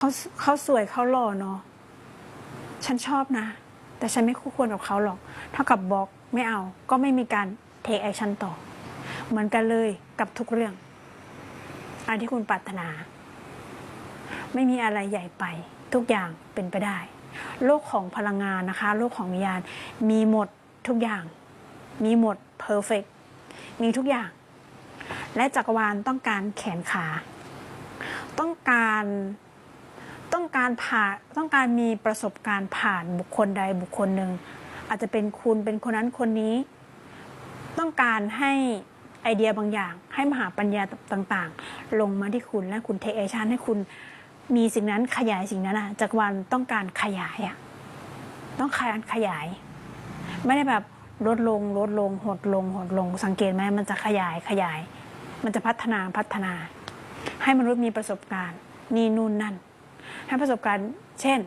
เขาเขาสวยเขาหล่อเนาะฉันชอบนะ แต่ฉันไม่คู่ควรกับเขาหรอก เท่ากับบล็อกไม่เอาก็ไม่มีการเทคแอคชั่นต่อ เหมือนกันเลยกับทุกเรื่องอันที่คุณปรารถนา ไม่มีอะไรใหญ่ไป ทุกอย่างเป็นไปได้ โลกของพลังงานนะคะ โลกของวิญญาณมีหมดทุกอย่าง มีหมดเพอร์เฟกมีทุกอย่าง และจักรวาลต้องการแขนขา ต้องการ การผ่านต้องการมีประสบการณ์ผ่านบุคคลใดบุคคลหนึ่ง อาจจะเป็นคุณเป็นคนนั้นคนนี้ ต้องการให้ไอเดียบางอย่าง ให้มหาปัญญาต่างๆ ลงมาที่คุณและคุณเทคแอคชั่นให้คุณมีสิ่งนั้นขยายสิ่งนั้นอะจักรวาลต้องการขยายอะต้องการขยาย ไม่ได้แบบลดลงลดลงหดลงหดลง สังเกตไหมมันจะขยายขยาย มันจะพัฒนาพัฒนา ให้มนุษย์มีประสบการณ์ นี่นู่นนั่น ให้ประสบการณ์ เช่น